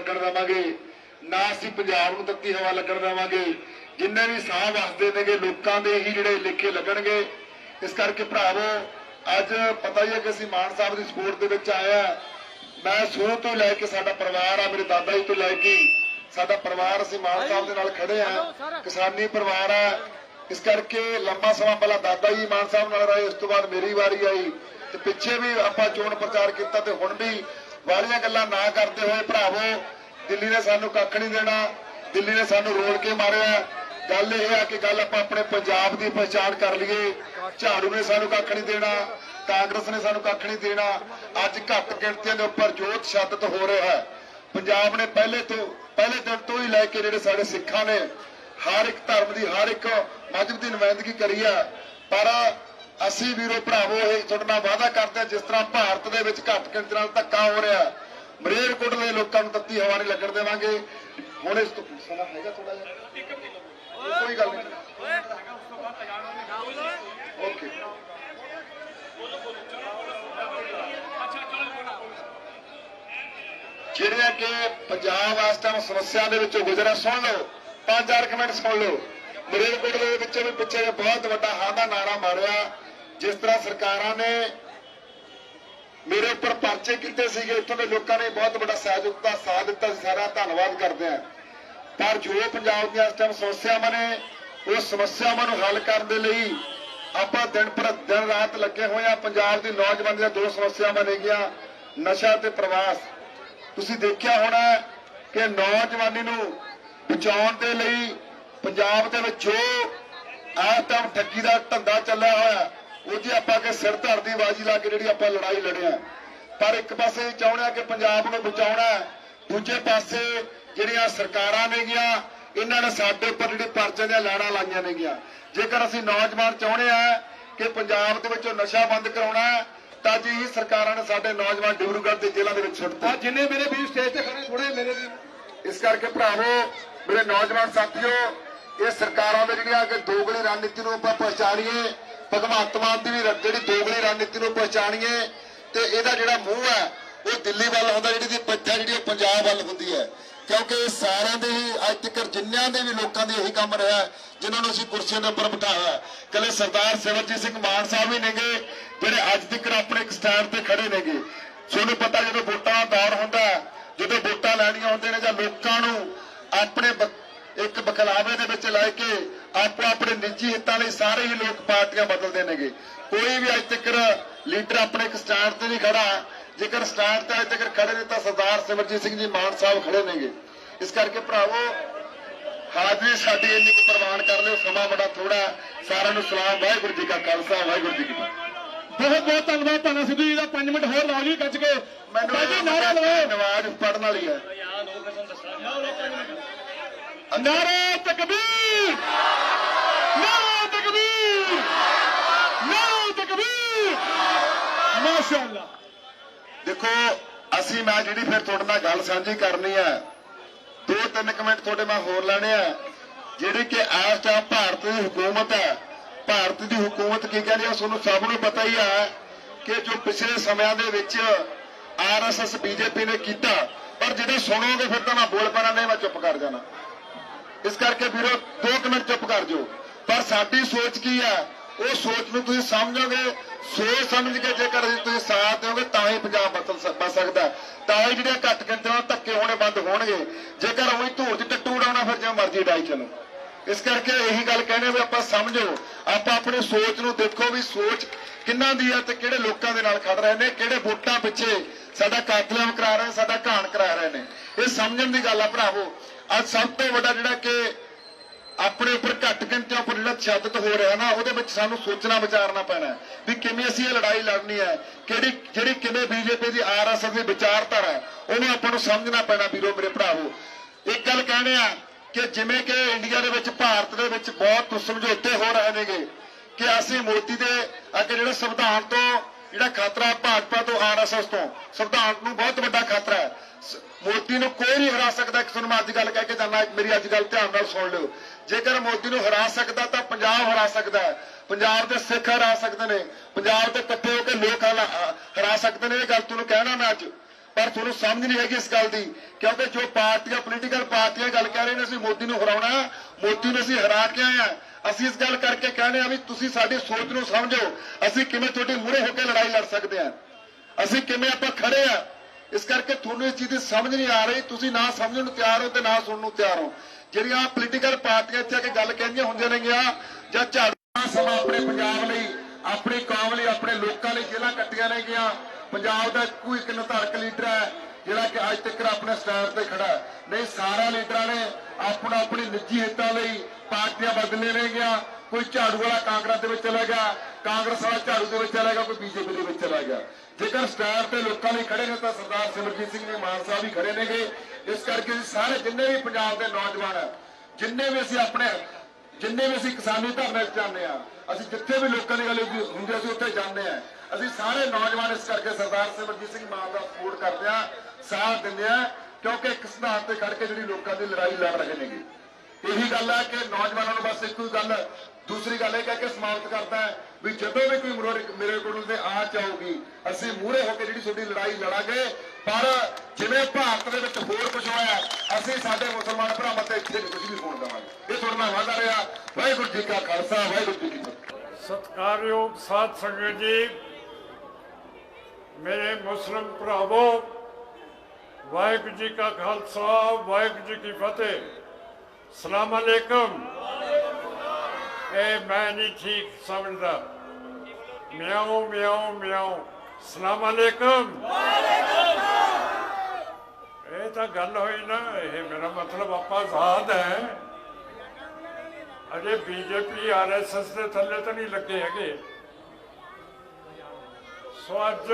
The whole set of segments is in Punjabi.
ਲੱਗਣ ਦੇਵਾਂਗੇ। ਨਾ ਅਸੀਂ ਪੰਜਾਬ ਨੂੰ ਤੱਤੀ ਹਵਾ ਲੱਗਣ ਦੇਵਾਂਗੇ। ਜਿੰਨੇ ਵੀ ਸਾਹ ਵਸਦੇ ਨੇਗੇ ਲੋਕਾਂ ਦੇ ਹੀ ਜਿਹੜੇ ਲੇਖੇ ਲੱਗਣਗੇ। ਇਸ ਕਰਕੇ ਭਰਾਵੋ ਅੱਜ ਪਤਾ ਹੀ ਹੈ ਕਿ ਅਸੀਂ ਮਾਨ ਸਾਹਿਬ ਦੀ ਸਪੋਰਟ ਦੇ ਵਿੱਚ ਆਏ ਆ ਮੈਂ ਸ਼ੁਰੂ ਤੋਂ ਲੈ ਕੇ ਸਾਡਾ ਪਰਿਵਾਰ ਆ ਮੇਰੇ ਦਾਦਾ ਜੀ ਤੋਂ ਲੈ ਕੇ ਸਾਡਾ ਪਰਿਵਾਰ ਅਸੀਂ ਮਾਨ ਸਾਹਿਬ ਦੇ ਨਾਲ ਖੜੇ ਆ ਕਿਸਾਨੀ ਪਰਿਵਾਰ ਆ। ਇਸ ਕਰਕੇ ਲੰਬਾ ਸਮਾਂ ਪਹਿਲਾਂ ਦਾਦਾ ਜੀ ਮਾਨ ਸਾਹਿਬ ਨਾਲ ਰਹੇ ਉਸ ਤੋਂ ਬਾਅਦ ਮੇਰੀ ਵਾਰੀ ਆਈ। ਤੇ ਪਿੱਛੇ ਵੀ ਆਪਾਂ ਚੋਣ ਪ੍ਰਚਾਰ ਕੀਤਾ ਤੇ ਹੁਣ ਵੀ ਵਾਲੀਆਂ ਗੱਲਾਂ ਨਾ ਕਰਦੇ ਹੋਏ ਭਰਾਵੋ, ਦਿੱਲੀ ਨੇ ਸਾਨੂੰ ਕੱਖ ਨਹੀਂ ਦੇਣਾ, ਦਿੱਲੀ ਨੇ ਸਾਨੂੰ ਰੋਲ ਕੇ ਮਾਰਿਆ। ਗੱਲ ਇਹ ਹੈ ਕਿ ਗੱਲ ਆਪਾਂ ਆਪਣੇ ਪੰਜਾਬ ਦੀ ਪਛਾਣ ਕਰ ਲਈਏ। ਝਾੜੂ ਨੇ ਸਾਨੂੰ ਕੱਖ ਨਹੀਂ ਦੇਣਾ, ਕਾਂਗਰਸ ਨੇ ਸਾਨੂੰ ਕੱਖ ਨਹੀਂ ਦੇਣਾ। ਅੱਜ ਘੱਟ ਗਿਣਤੀਆਂ ਦੇ ਉੱਪਰ ਜੋ ਤਸ਼ੱਦਦ ਹੋ ਰਿਹਾ ਹੈ। ਪੰਜਾਬ ਨੇ ਪਹਿਲੇ ਤੋਂ ਪਹਿਲੇ ਦਿਨ ਤੋਂ ਹੀ ਲੈ ਕੇ ਜਿਹੜੇ ਸਾਡੇ ਸਿੱਖਾਂ ਨੇ, ਹਰ ਇੱਕ ਧਰਮ ਦੀ ਹਰ ਇੱਕ ਮਜ਼ਬ ਦੀ ਨੁਮਾਇੰਦਗੀ ਕਰੀ ਆ ਪਰ ਅਸੀਂ ਵੀਰੋ ਭਰਾਵੋ, ਇਹ ਤੁਹਾਡੇ ਨਾਲ ਵਾਅਦਾ ਕਰਦੇ ਹਾਂ, ਜਿਸ ਤਰ੍ਹਾਂ ਭਾਰਤ ਦੇ ਵਿੱਚ ਘੱਟ ਗਿਣਤੀ ਨਾਲ ਧੱਕਾ ਹੋ ਰਿਹਾ ਮਰੇਲਕੋਟ ਮਰੇਰਕੋਟਲੇ ਲੋਕਾਂ ਨੂੰ ਤੱਤੀ ਹਵਾ ਨਹੀਂ ਲੱਗਣ ਦੇਵਾਂਗੇ। ਹੁਣ ਇਸ ਤੋਂ ਸਮਾਂ ਹੈਗਾ ਥੋੜਾ ਜਿਹਾ? ਕੋਈ ਗੱਲ ਨਹੀਂ। ਓਕੇ। ਜਿਹੜੀਆਂ ਕਿ ਪੰਜਾਬ ਇਸ ਟਾਈਮ ਸਮੱਸਿਆ ਦੇ ਵਿੱਚੋਂ ਗੁਜ਼ਰਿਆ ਸੁਣ ਲਓ। ਪੰਜ ਚਾਰ ਕਮੈਂਟ ਸੁਣ ਲਓ। ਮਰੇਰਕੋਟਲੇ ਦੇ ਵਿੱਚੋਂ ਵੀ ਪਿੱਛੇ ਬਹੁਤ ਵੱਡਾ ਹਾਂ ਦਾ ਨਾਰਾ ਮਾਰਿਆ। ਜਿਸ ਤਰ੍ਹਾਂ ਸਰਕਾਰਾਂ ਨੇ ਮੇਰੇ ਉੱਪਰ ਪਰਚੇ ਕੀਤੇ ਸੀਗੇ ਇੱਥੋਂ ਦੇ ਲੋਕਾਂ ਨੇ ਬਹੁਤ ਵੱਡਾ ਸਹਿਯੋਗ ਦਾ ਸਾਥ ਦਿੱਤਾ ਸੀ ਸਾਰਾ ਧੰਨਵਾਦ ਕਰਦੇ ਆ ਪਰ ਜੋ ਪੰਜਾਬ ਦੀਆਂ ਇਸ ਟਾਈਮ ਸਮੱਸਿਆਵਾਂ ਨੇ, ਉਹ ਸਮੱਸਿਆਵਾਂ ਨੂੰ ਹੱਲ ਕਰਨ ਦੇ ਲਈ ਆਪਾਂ ਦਿਨ ਪਰ ਦਿਨ ਰਾਤ ਲੱਗੇ ਹੋਏ ਆ ਪੰਜਾਬ ਦੀ ਨੌਜਵਾਨ ਦੀਆਂ ਦੋ ਸਮੱਸਿਆਵਾਂ ਨੇਗੀਆਂ, ਨਸ਼ਾ ਤੇ ਪ੍ਰਵਾਸ। ਤੁਸੀਂ ਦੇਖਿਆ ਹੋਣਾ ਕਿ ਨੌਜਵਾਨੀ ਨੂੰ ਬਚਾਉਣ ਦੇ ਲਈ ਪੰਜਾਬ ਦੇ ਵਿੱਚ ਜੋ ਆਹ ਟਾਈਮ ਠੱਗੀ ਦਾ ਧੰਦਾ ਚੱਲਿਆ ਹੋਇਆ ਉਹਦੀ ਆਪਾਂ ਕੇ ਸਿਰ ਧੜ ਦੀ ਬਾਜੀ ਲਾ ਕੇ ਜਿਹੜੀ ਆਪਾਂ ਲੜਾਈ ਲੜਿਆ ਪਰ ਇੱਕ ਪਾਸੇ ਚਾਹੁੰਦੇ ਆ ਕਿ ਪੰਜਾਬ ਨੂੰ ਬਚਾਉਣਾ ਦੂਜੇ ਪਾਸੇ ਜਿਹੜੀਆਂ ਸਰਕਾਰਾਂ ਨੇਗੀਆਂ ਇਹਨਾਂ ਨੇ ਸਾਡੇ ਉੱਪਰ ਜਿਹੜੀ ਪਰਚੇ ਦੀਆਂ ਲਾੜਾਂ ਲਾਈਆਂ ਨੇਗੀਆਂ ਜੇਕਰ ਅਸੀਂ ਨੌਜਵਾਨ ਚਾਹੁੰਦੇ ਆ ਕਿ ਪੰਜਾਬ ਦੇ ਵਿੱਚੋਂ ਨਸ਼ਾ ਬੰਦ ਕਰਾਉਣਾ ਤਾਂ ਜੀ ਸਰਕਾਰਾਂ ਨੇ ਸਾਡੇ ਨੌਜਵਾਨ ਡਿਬਰੂਗੜ੍ਹ ਦੇ ਜ਼ਿਲ੍ਹਾ ਦੇ ਵਿੱਚ ਸੁੱਟਤਾ ਆ ਜਿੰਨੇ ਮੇਰੇ ਵੀਰ ਸਟੇਜ ਤੇ ਖੜੇ ਥੋੜੇ ਮੇਰੇ ਵੀ। ਇਸ ਕਰਕੇ ਭਰਾਵੋ ਮੇਰੇ ਨੌਜਵਾਨ ਸਾਥੀਓ ਇਹ ਸਰਕਾਰਾਂ ਦੇ ਜਿਹੜੀਆਂ ਕਿ ਦੋਗਲੀ ਰਣਨੀਤੀ ਨੂੰ ਆਪਾਂ ਪਛਾਣੀਏ ਭਗਵੰਤ ਮਾਨ ਦੀ ਵੀ ਜਿਹੜੀ ਦੋਗਲੀ ਰਣਨੀਤੀ ਨੂੰ ਪਛਾਣੀਏ ਤੇ ਇਹਦਾ ਜਿਹੜਾ ਮੂੰਹ ਹੈ, ਉਹ ਦਿੱਲੀ ਵੱਲ ਹੁੰਦਾ, ਜਿਹੜੀ ਦੀ ਪੱਥਾ ਜਿਹੜੀ ਉਹ ਪੰਜਾਬ ਵੱਲ ਹੁੰਦੀ ਹੈ ਕਿਉਂਕਿ ਇਹ ਸਾਰਿਆਂ ਦੇ ਹੀ, ਅੱਜ ਤੱਕ ਜਿੰਨਿਆਂ ਦੇ ਵੀ ਲੋਕਾਂ ਦੇ ਇਹੀ ਕੰਮ ਰਿਹਾ, ਜਿਨ੍ਹਾਂ ਨੂੰ ਅਸੀਂ ਕੁਰਸੀਆਂ ਦੇ ਉੱਪਰ ਬਿਠਾਇਆ ਹੈ। ਕੱਲੇ ਸਰਦਾਰ ਸਿਮਰਜੀਤ ਸਿੰਘ ਮਾਨ ਸਾਹਿਬ ਵੀ ਨੇਗੇ ਜਿਹੜੇ ਅੱਜ ਤੱਕ ਆਪਣੇ ਇੱਕ ਸਟੈਂਡ ਤੇ ਖੜੇ ਨੇਗੇ ਤੁਹਾਨੂੰ ਪਤਾ ਜਦੋਂ ਵੋਟਾਂ ਦਾ ਦੌਰ ਹੁੰਦਾ ਜਦੋਂ ਵੋਟਾਂ ਲੈਣੀਆਂ ਹੁੰਦੀਆਂ ਨੇ ਜਾਂ ਲੋਕਾਂ ਨੂੰ ਆਪਣੇ ਇੱਕ ਬਖਲਾਵੇ ਦੇ ਵਿੱਚ ਲੈ ਕੇ ਆਪੋ ਆਪਣੇ ਨਿੱਜੀ ਹਿੱਤਾਂ ਲਈ ਸਾਰੇ ਹੀ ਲੋਕ ਪਾਰਟੀਆਂ ਬਦਲਦੇ ਨੇਗੇ। ਕੋਈ ਵੀ ਅੱਜ ਤੱਕ ਲੀਡਰ ਆਪਣੇ ਇੱਕ ਸਟੈਂਡ ਤੇ ਨਹੀਂ ਖੜਾ। ਜੇਕਰ ਸਟੈਂਡ ਤੇ ਅੱਜ ਤੱਕ ਖੜੇ ਨੇ ਤਾਂ ਸਰਦਾਰ ਸਿਮਰਜੀਤ ਸਿੰਘ ਜੀ ਮਾਨ ਸਾਹਿਬ ਖੜੇ ਨੇਗੇ। ਇਸ ਕਰਕੇ ਭਰਾਵੋ ਹਾਜ਼ਰੀ ਸਾਡੀ ਇੰਨੀ ਕੁ ਪ੍ਰਵਾਨ ਕਰ ਲਿਓ ਸਮਾਂ ਬੜਾ ਥੋੜਾ ਸਾਰਿਆਂ ਨੂੰ ਸਲਾਮ ਵਾਹਿਗੁਰੂ ਜੀ ਕਾ ਖਾਲਸਾ ਵਾਹਿਗੁਰੂ ਜੀ ਕੀ ਫਤਿਹ। ਬਹੁਤ ਬਹੁਤ ਧੰਨਵਾਦ ਧੰਨਾ ਸਿੱਧੂ ਜੀ ਦਾ। 5 ਮਿੰਟ ਹੋਰ ਲਾਓ ਜੀ ਕੱਜ ਕੇ। ਮੈਨੂੰ ਨਾਰਾ ਲਵਾਓ ਨਵਾਜ਼ ਪੜਨ ਵਾਲੀ ਹੈ। ਨਾਰਾ ਤਕਬੀਰ। ਨਾਰਾ ਤਕਬੀਰ। ਨਾਰਾ ਤਕਬੀਰ। ਮਾਸ਼ਾਅੱਲਾ। ਦੇਖੋ, ਅਸੀਂ, ਮੈਂ ਜਿਹੜੀ ਫਿਰ ਤੁਹਾਡੇ ਨਾਲ ਗੱਲ ਸਾਂਝੀ ਕਰਨੀ ਹੈ ਦੋ ਤਿੰਨ ਕਮੈਂਟ ਤੁਹਾਡੇ ਮੈਂ ਹੋਰ ਲੈਣੇ ਆ। ਜਿਹੜੀ ਕਿ ਇਸ ਟਾਈਮ ਭਾਰਤ ਦੀ ਹਕੂਮਤ ਹੈ, ਭਾਰਤ ਦੀ ਹਕੂਮਤ ਕੀ ਕਹਿੰਦੀ ਹੈ ਤੁਹਾਨੂੰ ਸਭ ਨੂੰ ਪਤਾ ਹੀ ਹੈ ਕਿ ਜੋ ਪਿਛਲੇ ਸਮਿਆਂ ਦੇ ਵਿੱਚ ਆਰਐਸਐਸ ਬੀਜੇਪੀ ਨੇ ਕੀਤਾ, ਪਰ ਜਦੋਂ ਸੁਣੋਗੇ ਫਿਰ ਤਾਂ ਮੈਂ ਬੋਲ ਪੈਣਾ, ਨਹੀਂ ਮੈਂ ਚੁੱਪ ਕਰ ਜਾਣਾ। ਇਸ ਕਰਕੇ ਵੀਰੋ, ਦੋ ਕੁ ਮਿੰਟ ਚੁੱਪ ਕਰ ਜਾਓ। ਪਰ ਸਾਡੀ ਸੋਚ ਕੀ ਹੈ? ਉਹ ਸੋਚ ਨੂੰ ਤੁਸੀਂ ਸਮਝੋਗੇ, ਸੋਚ ਸਮਝ ਕੇ ਜੇਕਰ ਤੁਸੀਂ ਸਾਥ ਦਿਓਗੇ, ਤਾਂ ਹੀ ਪੰਜਾਬ ਬਦਲ ਸਕ- ਸਕਦਾ ਤਾਂ ਹੀ ਜਿਹੜੀਆਂ ਘੱਟ ਗਿਣਤੀਆਂ ਨਾਲ ਧੱਕੇ ਹੋਣੇ ਬੰਦ ਹੋਣਗੇ। ਜੇਕਰ ਉਹੀ ਧੂੜ 'ਚ ਟੱਟੂ ਉਡਾਉਣਾ ਫਿਰ ਜਿਵੇਂ ਮਰਜ਼ੀ ਡਾਈ ਚਲੋ। ਇਸ ਕਰਕੇ ਇਹੀ ਗੱਲ ਕਹਿੰਦੇ ਵੀ ਆਪਾਂ ਸਮਝੋ। ਆਪਾਂ ਆਪਣੀ ਸੋਚ ਨੂੰ ਦੇਖੋ ਵੀ ਸੋਚ ਕਿੰਨਾਂ ਦੀ ਹੈ ਤੇ ਕਿਹੜੇ ਲੋਕਾਂ ਦੇ ਨਾਲ ਖੜ ਰਹੇ ਨੇ, ਕਿਹੜੇ ਵੋਟਾਂ ਪਿੱਛੇ ਸਾਡਾ ਕਾਤਲਾਮ ਕਰਾ ਰਹੇ ਨੇ, ਸਾਡਾ ਘਾਣ ਕਰਾ ਰਹੇ ਨੇ। ਇਹ ਸਮਝਣ ਦੀ ਗੱਲ ਆ ਭਰਾਵੋ। ਅੱਜ ਸਭ ਤੋਂ ਵੱਡਾ ਜਿਹੜਾ ਕਿ ਆਪਣੇ ਉੱਪਰ ਘੱਟ ਗਿਣਤੀਆਂ ਉੱਪਰ ਜਿਹੜਾ ਤਸ਼ੱਦਦ ਹੋ ਰਿਹਾ ਨਾ, ਉਹਦੇ ਵਿੱਚ ਸਾਨੂੰ ਸੋਚਣਾ, ਵਿਚਾਰਨਾ ਪੈਣਾ ਵੀ ਕਿਵੇਂ ਅਸੀਂ ਇਹ ਲੜਾਈ ਲੜਨੀ ਹੈ, ਕਿਹੜੀ, ਜਿਹੜੀ ਕਿਵੇਂ ਬੀਜੇਪੀ ਦੀ ਆਰਐਸਐਸ ਦੀ ਵਿਚਾਰਧਾਰਾ ਹੈ, ਉਹਨੂੰ ਆਪਾਂ ਨੂੰ ਸਮਝਣਾ ਪੈਣਾ ਵੀਰੋ, ਮੇਰੇ ਭਰਾਵੋ। ਇੱਕ ਗੱਲ ਕਹਿਣੇ ਆ ਕਿ ਜਿਵੇਂ ਕਿ ਇੰਡੀਆ ਦੇ ਵਿੱਚ, ਭਾਰਤ ਦੇ ਵਿੱਚ ਬਹੁਤ ਸਮਝੌਤੇ ਹੋ ਰਹੇ ਨੇਗੇ ਕਿ ਅਸੀਂ ਮੋਦੀ ਦੇ ਅੱਗੇ ਜਿਹੜਾ ਸੰਵਿਧਾਨ ਤੋਂ, ਜਿਹੜਾ ਖਤਰਾ ਭਾਜਪਾ ਤੋਂ ਆਰਐਸਐਸ ਤੋਂ, ਸੰਵਿਧਾਨ ਨੂੰ ਬਹੁਤ ਵੱਡਾ ਖਤਰਾ ਹੈ। ਮੋਦੀ ਨੂੰ ਕੋਈ ਨਹੀਂ ਹਰਾ ਸਕਦਾ। ਇੱਕ ਤੁਹਾਨੂੰ ਮੈਂ ਅੱਜ ਗੱਲ ਕਹਿ ਕੇ ਜਾਣਾ ਮੇਰੀ ਅੱਜ ਗੱਲ ਧਿਆਨ ਨਾਲ ਸੁਣ ਲਿਓ। ਜੇਕਰ ਮੋਦੀ ਨੂੰ ਹਰਾ ਸਕਦਾ ਤਾਂ ਪੰਜਾਬ ਹਰਾ ਸਕਦਾ ਹੈ। ਪੰਜਾਬ ਦੇ ਸਿੱਖ ਹਰਾ ਸਕਦੇ ਨੇ। ਪੰਜਾਬ ਦੇ ਇਕੱਠੇ ਹੋ ਕੇ ਲੋਕ ਹਰਾ ਸਕਦੇ ਨੇ, ਇਹ ਗੱਲ ਤੁਹਾਨੂੰ ਕਹਿਣਾ ਮੈਂ ਅੱਜ। ਪਰ ਤੁਹਾਨੂੰ ਸਮਝ ਨਹੀਂ ਹੈਗੀ ਇਸ ਗੱਲ ਦੀ, ਕਿਉਂਕਿ ਜੋ ਪਾਰਟੀਆਂ ਪੋਲੀਟੀਕਲ ਪਾਰਟੀਆਂ ਗੱਲ ਕਹਿ ਰਹੇ ਨੇ, ਅਸੀਂ ਮੋਦੀ ਨੂੰ ਹਰਾਉਣਾ ਮੋਦੀ ਨੂੰ ਅਸੀਂ ਹਰਾ ਕੇ ਆਏ ਆ ਅਸੀਂ ਇਸ ਗੱਲ ਕਰਕੇ ਕਹਿੰਦੇ ਆ ਵੀ ਤੁਸੀਂ ਸਾਡੀ ਸੋਚ ਨੂੰ ਸਮਝੋ, ਅਸੀਂ ਕਿਵੇਂ ਤੁਹਾਡੇ ਮੂਹਰੇ ਹੋ ਕੇ ਲੜਾਈ ਲੜ ਸਕਦੇ ਆ ਅਸੀਂ ਕਿਵੇਂ ਆਪਾਂ ਖੜੇ ਆ ਇਸ ਕਰਕੇ ਤੁਹਾਨੂੰ ਇਸ ਚੀਜ਼ ਦੀ ਸਮਝ ਨਹੀਂ ਆ ਰਹੀ। ਤੁਸੀਂ ਨਾ ਸਮਝਣ ਨੂੰ ਤਿਆਰ ਹੋ ਤੇ ਨਾ ਸੁਣਨ ਨੂੰ ਤਿਆਰ ਹੋ। ਜਿਹੜੀਆਂ ਪੋਲੀਟੀਕਲ ਪਾਰਟੀਆਂ ਇੱਥੇ ਆ ਕੇ ਗੱਲ ਕਹਿੰਦੀਆਂ ਹੁੰਦੀਆਂ ਨੇਗੀਆਂ, ਜਾਂ ਝਾੜੂ ਸਮਾਂ ਆਪਣੇ ਪੰਜਾਬ ਲਈ, ਆਪਣੀ ਕੌਮ ਲਈ, ਆਪਣੇ ਲੋਕਾਂ ਲਈ ਜੇਲ੍ਹਾਂ ਕੱਟੀਆਂ ਨੇਗੀਆਂ। ਪੰਜਾਬ ਦਾ ਕੋਈ ਇੱਕ ਨਿਰਧਾਰਕ ਲੀਡਰ ਹੈ, ਜਿਹੜਾ ਕਿ ਅੱਜ ਤੱਕ ਆਪਣੇ ਸਟੈਂਡ ਤੇ ਖੜਾ ਹੈ। ਨਹੀਂ, ਸਾਰਾ ਲੀਡਰਾਂ ਨੇ ਆਪਣਾ ਆਪਣੀ ਨਿੱਜੀ ਹਿੱਤਾਂ ਲਈ ਪਾਰਟੀਆਂ ਬਦਲੇ ਨੇਗੀਆਂ। ਕੋਈ ਝਾੜੂ ਵਾਲਾ ਕਾਂਗਰਸ ਦੇ ਵਿੱਚ ਚਲਾ ਗਿਆ ਕਾਂਗਰਸ ਵਾਲਾ ਝਾੜੂ ਦੇ ਵਿੱਚ ਚਲਾ ਗਿਆ, ਕੋਈ ਬੀਜੇਪੀ ਦੇ ਵਿੱਚ ਚਲਾ ਗਿਆ। ਜੇਕਰ ਸਟੈਂਡ ਤੇ ਲੋਕਾਂ ਲਈ ਖੜੇ ਨੇ ਤਾਂ ਸਰਦਾਰ ਸਿਮਰਜੀਤ ਸਿੰਘ ਜੀ ਮਾਨ ਸਾਹਿਬ ਵੀ ਖੜੇ ਨੇਗੇ। ਇਸ ਕਰਕੇ ਸਾਰੇ ਜਿੰਨੇ ਵੀ ਪੰਜਾਬ ਦੇ ਨੌਜਵਾਨ ਆ, ਜਿੰਨੇ ਵੀ ਅਸੀਂ ਆਪਣੇ, ਜਿੰਨੇ ਵੀ ਅਸੀਂ ਕਿਸਾਨੀ ਧਰਨੇ 'ਚ ਜਾਂਦੇ ਆ, ਅਸੀਂ ਜਿੱਥੇ ਵੀ ਲੋਕਾਂ ਦੀ ਗੱਲ ਹੁੰਦੀ ਅਸੀਂ ਉੱਥੇ ਜਾਂਦੇ ਆ। ਅਸੀਂ ਸਾਰੇ ਨੌਜਵਾਨ ਇਸ ਕਰਕੇ ਸਰਦਾਰ ਸਿਮਰਜੀਤ ਸਿੰਘ ਮਾਨ ਦਾ ਸਪੋਰਟ ਕਰਦੇ ਆ, ਸਾਥ ਦਿੰਦੇ ਆ, ਕਿਉਂਕਿ ਇੱਕ ਸਿਧਾਂਤ ਤੇ ਖੜ ਕੇ ਜਿਹੜੀ ਲੋਕਾਂ ਦੀ ਲੜਾਈ ਲੜ ਰਹੇ ਨੇਗੇ। ਇਹੀ ਗੱਲ ਹੈ ਕਿ ਨੌਜਵਾਨਾਂ ਨੂੰ ਬਸ ਇੱਕੋ ਹੀ ਗੱਲ, ਦੂਸਰੀ ਗੱਲ ਇਹ ਕਹਿ ਕੇ ਸਮਾਪਤ ਕਰਦਾ ਵੀ ਜਦੋਂ ਵੀ ਕੋਈ ਮੇਰੇ ਕੋਲ ਤੇ ਆ ਚਾਹੂਗੀ ਅਸੀਂ ਮੂਹਰੇ ਹੋ ਕੇ ਜਿਹੜੀ ਤੁਹਾਡੀ ਲੜਾਈ ਲੜਾਂਗੇ, ਪਰ ਜਿਵੇਂ ਭਾਰਤ ਦੇ ਵਿੱਚ ਹੋਰ ਕੁਝ ਹੋਇਆ, ਅਸੀਂ ਸਾਡੇ ਮੁਸਲਮਾਨ ਭਰਾਵਾਂ ਤੇ ਇੱਥੇ ਕੁਝ ਵੀ ਹੋਣ ਦੇਵਾਂਗੇ। ਇਹ ਤੁਹਾਡੇ ਨਾਲ ਵਾਅਦਾ ਰਿਹਾ। ਵਾਹਿਗੁਰੂ ਜੀ ਕਾ ਖਾਲਸਾ, ਵਾਹਿਗੁਰੂ ਜੀ ਕੀ ਫਤਿਹ। ਸਤਿਕਾਰਯੋਗ ਸਾਧ ਸੰਗਤ ਜੀ, ਮੇਰੇ ਮੁਸਲਿਮ ਭਰਾਵੋ, ਵਾਹਿਗੁਰੂ ਜੀ ਕਾ ਖਾਲਸਾ, ਵਾਹਿਗੁਰੂ ਜੀ ਕੀ ਫਤਿਹ। ਸਲਾਮ ਅਲੈਕਮ। ਇਹ ਮੈਂ ਨਹੀਂ ਠੀਕ ਸਮਝਦਾ। ਮਿਆਉ ਮਿਆਉ ਮਿਆਉ। ਸਲਾਮ ਅਲੈਕਮ। ਇਹ ਤਾਂ ਗੱਲ ਹੋਈ ਨਾ, ਇਹ ਮੇਰਾ ਮਤਲਬ ਆਪਾਂ ਆਜ਼ਾਦ ਹੈ। ਅਜੇ ਬੀਜੇਪੀ ਆਰਐਸਐਸ ਦੇ ਥੱਲੇ ਤਾਂ ਨਹੀਂ ਲੱਗੇ ਹੈਗੇ। ਸੋ ਅੱਜ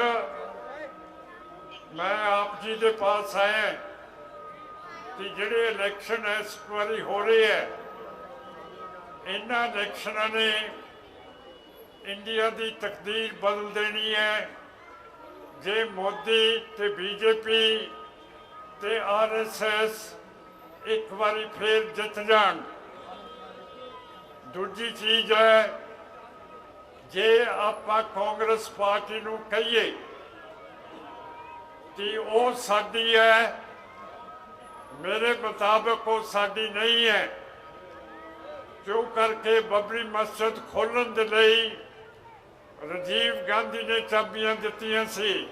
ਮੈਂ ਆਪ ਜੀ ਦੇ ਪਾਸ ਆਇਆ। ਕਿ ਜਿਹੜੇ ਇਲੈਕਸ਼ਨ ਇਸ ਵਾਰੀ ਹੋ ਰਹੇ ਹੈ, ਇਹਨਾਂ ਇਲੈਕਸ਼ਨਾਂ ਨੇ ਇੰਡੀਆ ਦੀ ਤਕਦੀਰ ਬਦਲ ਦੇਣੀ ਹੈ। ਜੇ ਮੋਦੀ ਤੇ ਬੀਜੇਪੀ ਤੇ ਆਰਐਸਐਸ ਇੱਕ ਵਾਰੀ ਫੇਰ ਜਿੱਤ ਜਾਣ, ਦੂਜੀ ਚੀਜ਼ ਹੈ, ਜੇ ਆਪਾਂ ਕਾਂਗਰਸ ਪਾਰਟੀ ਨੂੰ ਕਹੀਏ ਕਿ ਉਹ ਸਾਡੀ ਹੈ ਮੇਰੇ ਮੁਤਾਬਕ ਉਹ ਸਾਡੀ ਨਹੀਂ ਹੈ। ਕਿਉਂ ਕਰਕੇ ਬਬਰੀ ਮਸਜਿਦ ਖੋਲਣ ਦੇ ਲਈ ਰਾਜੀਵ ਗਾਂਧੀ ਨੇ ਚਾਬੀਆਂ ਦਿੱਤੀਆਂ ਸੀ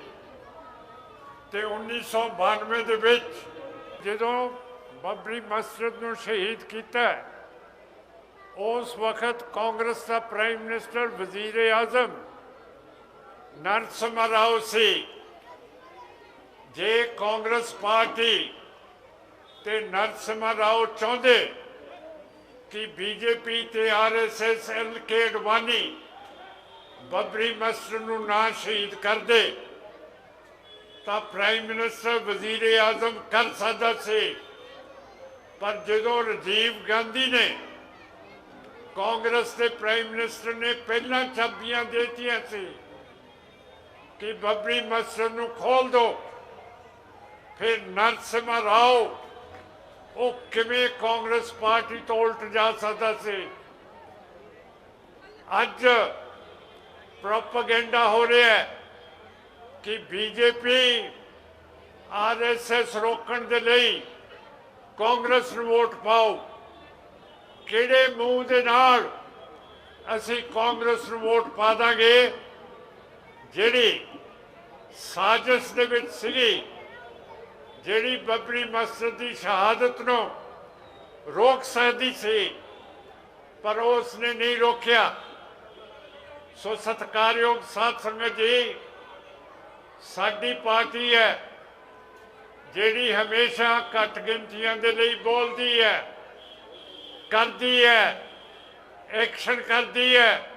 ਤੇ 1992 ਦੇ ਵਿੱਚ ਜਦੋਂ ਬਬਰੀ ਮਸਜਿਦ ਨੂੰ ਸ਼ਹੀਦ ਕੀਤਾ, ਉਸ ਵਕਤ ਕਾਂਗਰਸ ਦਾ ਪ੍ਰਾਈਮ ਮਿਨਿਸਟਰ ਵਜ਼ੀਰ ਆਜ਼ਮ ਨਰਸਿਮਹਾ ਰਾਓ ਸੀ। ਜੇ ਕਾਂਗਰਸ ਪਾਰਟੀ ਤੇ ਨਰਸਿਮਾ ਰਾਓ ਚਾਹੁੰਦੇ ਕਿ ਬੀਜੇਪੀ ਤੇ ਆਰਐਸਐਸ ਐਲਕੇ ਅਡਵਾਨੀ, ਬਬਰੀ ਮਸਜਿਦ ਨੂੰ ਨਾ ਸ਼ਹੀਦ ਕਰਦੇ ਤਾਂ ਪ੍ਰਾਈਮ ਮਿਨਿਸਟਰ ਵਜ਼ੀਰ ਆਜ਼ਮ ਕਰ ਸਕਦਾ ਸੀ। ਪਰ ਜਦੋਂ ਰਾਜੀਵ ਗਾਂਧੀ ਨੇ ਕਾਂਗਰਸ ਦੇ ਪ੍ਰਾਈਮ ਮਿਨਿਸਟਰ ਨੇ ਪਹਿਲਾਂ ਚਾਬੀਆਂ ਦੇਤੀਆਂ ਸੀ ਕਿ ਬਬਰੀ ਮਸਜਿਦ ਨੂੰ ਖੋਲ ਦਿਓ ਫਿਰ ਨਰਸਿਮਾ ਰਾਓ ਉਹ ਕਿਵੇਂ ਕਾਂਗਰਸ ਪਾਰਟੀ ਤੋਂ ਉਲਟ ਜਾ ਸਕਦਾ ਸੀ? ਅੱਜ ਪ੍ਰੋਪਗੈਂਡਾ ਹੋ ਰਿਹਾ ਹੈ ਕਿ ਬੀਜੇਪੀ ਆਰਐਸਐਸ ਰੋਕਣ ਦੇ ਲਈ ਕਾਂਗਰਸ ਨੂੰ ਵੋਟ ਪਾਓ। ਕਿਹੜੇ ਮੂੰਹ ਦੇ ਨਾਲ ਅਸੀਂ ਕਾਂਗਰਸ ਨੂੰ ਵੋਟ ਪਾ ਦਾਂਗੇ? ਜਿਹੜੀ ਸਾਜ਼ਿਸ਼ ਦੇ ਵਿੱਚ ਸੀਗੀ ਜਿਹੜੀ ਬਬਰੀ ਮਸਜਿਦ ਦੀ ਸ਼ਹਾਦਤ ਨੂੰ ਰੋਕ ਸਕਦੀ ਸੀ, ਪਰ ਉਸ ਨੇ ਨਹੀਂ ਰੋਕਿਆ। ਸੋ ਸਤਿਕਾਰਯੋਗ ਸਾਧ ਸੰਗਤ ਜੀ, ਸਾਡੀ ਪਾਰਟੀ ਹੈ, ਜਿਹੜੀ ਹਮੇਸ਼ਾ ਘੱਟ ਗਿਣਤੀਆਂ ਦੇ ਲਈ ਬੋਲਦੀ ਹੈ, ਕਰਦੀ ਹੈ, ਐਕਸ਼ਨ ਕਰਦੀ ਹੈ।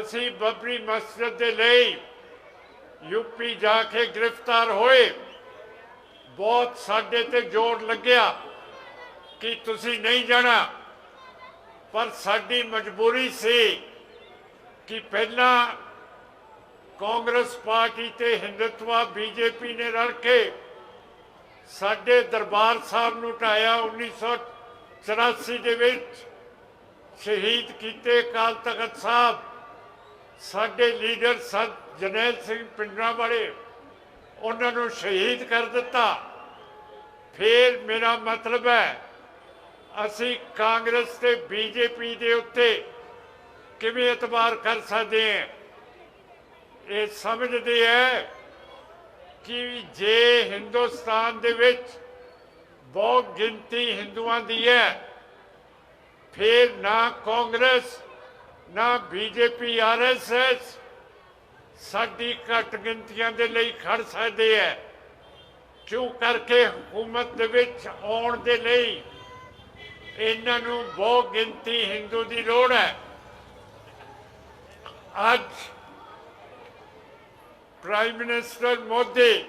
ਅਸੀਂ ਬਬਰੀ ਮਸਜਿਦ ਦੇ ਲਈ ਯੂਪੀ ਜਾ ਕੇ ਗ੍ਰਿਫਤਾਰ ਹੋਏ। ਬਹੁਤ ਸਾਡੇ ਤੇ ਜ਼ੋਰ ਲੱਗਿਆ ਕਿ ਤੁਸੀਂ ਨਹੀਂ ਜਾਣਾ। ਪਰ ਸਾਡੀ ਮਜਬੂਰੀ ਸੀ ਕਿ ਪਹਿਲਾਂ ਕਾਂਗਰਸ ਪਾਰਟੀ ਤੇ ਹਿੰਦੁਤਵਾ ਬੀਜੇਪੀ ਨੇ ਰਲ ਕੇ ਸਾਡੇ ਦਰਬਾਰ ਸਾਹਿਬ ਨੂੰ ਢਾਇਆ 1984 ਦੇ ਵਿੱਚ। ਸ਼ਹੀਦ ਕੀਤੇ ਅਕਾਲ ਤਖਤ ਸਾਹਿਬ, ਸਾਡੇ ਲੀਡਰ ਸਤ ਜਨੈਲ ਸਿੰਘ ਪਿੰਡਰਾਂ ਵਾਲੇ ਉਹਨਾਂ ਨੂੰ ਸ਼ਹੀਦ ਕਰ ਦਿੱਤਾ। ਫਿਰ ਮੇਰਾ ਮਤਲਬ ਹੈ, ਅਸੀਂ ਕਾਂਗਰਸ ਤੇ ਬੀਜੇਪੀ ਦੇ ਉੱਤੇ ਕਿਵੇਂ ਇਤਬਾਰ ਕਰ ਸਕਦੇ ਹਾਂ? ਇਹ ਸਮਝਦੇ ਹੈ ਕਿ ਜੇ ਹਿੰਦੁਸਤਾਨ ਦੇ ਵਿੱਚ ਬਹੁਤ ਗਿਣਤੀ ਹਿੰਦੂਆਂ ਦੀ ਹੈ, ਫਿਰ ਨਾ ਕਾਂਗਰਸ, ਨਾ ਬੀਜੇਪੀ ਆਰਐਸਐਸ ਸਾਡੀ ਘੱਟ ਗਿਣਤੀਆਂ ਦੇ ਲਈ ਖੜ ਸਕਦੇ ਹੈ। ਕਿਉਂ ਕਰਕੇ ਹਕੂਮਤ ਦੇ ਵਿੱਚ ਆਉਣ ਦੇ ਲਈ ਇਹਨਾਂ ਨੂੰ ਬਹੁ ਗਿਣਤੀ ਹਿੰਦੂ ਦੀ ਲੋੜ ਹੈ। ਅੱਜ ਪ੍ਰਾਈਮ ਮਿਨਿਸਟਰ ਮੋਦੀ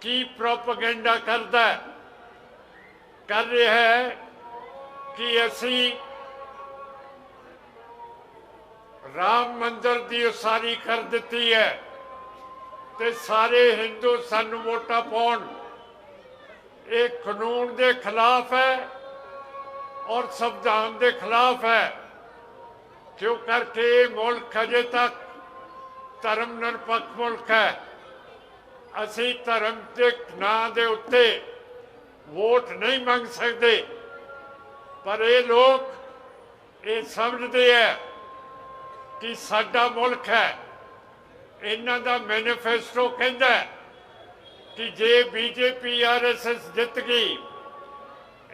ਕੀ ਪ੍ਰੋਪਗੈਂਡਾ ਕਰਦਾ ਕਰ ਰਿਹਾ ਹੈ ਕਿ ਅਸੀਂ ਰਾਮ ਮੰਦਰ ਦੀ ਉਸਾਰੀ ਕਰ ਦਿੱਤੀ ਹੈ। ਤੇ ਸਾਰੇ ਹਿੰਦੂ ਸਾਨੂੰ ਵੋਟਾਂ ਪਾਉਣ। ਇਹ ਕਾਨੂੰਨ ਦੇ ਖਿਲਾਫ ਹੈ ਔਰ ਸੰਵਿਧਾਨ ਦੇ ਖਿਲਾਫ ਹੈ। ਕਿਉਂ? ਕਰਕੇ ਇਹ ਮੁਲਕ ਅਜੇ ਤੱਕ ਧਰਮ ਨਿਰਪੱਖ ਮੁਲਕ ਹੈ। ਅਸੀਂ ਧਰਮ ਦੇ ਨਾਂ ਦੇ ਉੱਤੇ ਵੋਟ ਨਹੀਂ ਮੰਗ ਸਕਦੇ। ਪਰ ਇਹ ਲੋਕ ਇਹ ਸਮਝਦੇ ਹੈ ਕਿ ਸਾਡਾ ਮੁਲਕ ਹੈ। ਇਹਨਾਂ ਦਾ ਮੈਨੀਫੈਸਟੋ ਕਹਿੰਦਾ ਕਿ ਜੇ ਬੀਜੇਪੀ ਆਰਐਸਐਸ ਜਿੱਤ ਗਈ,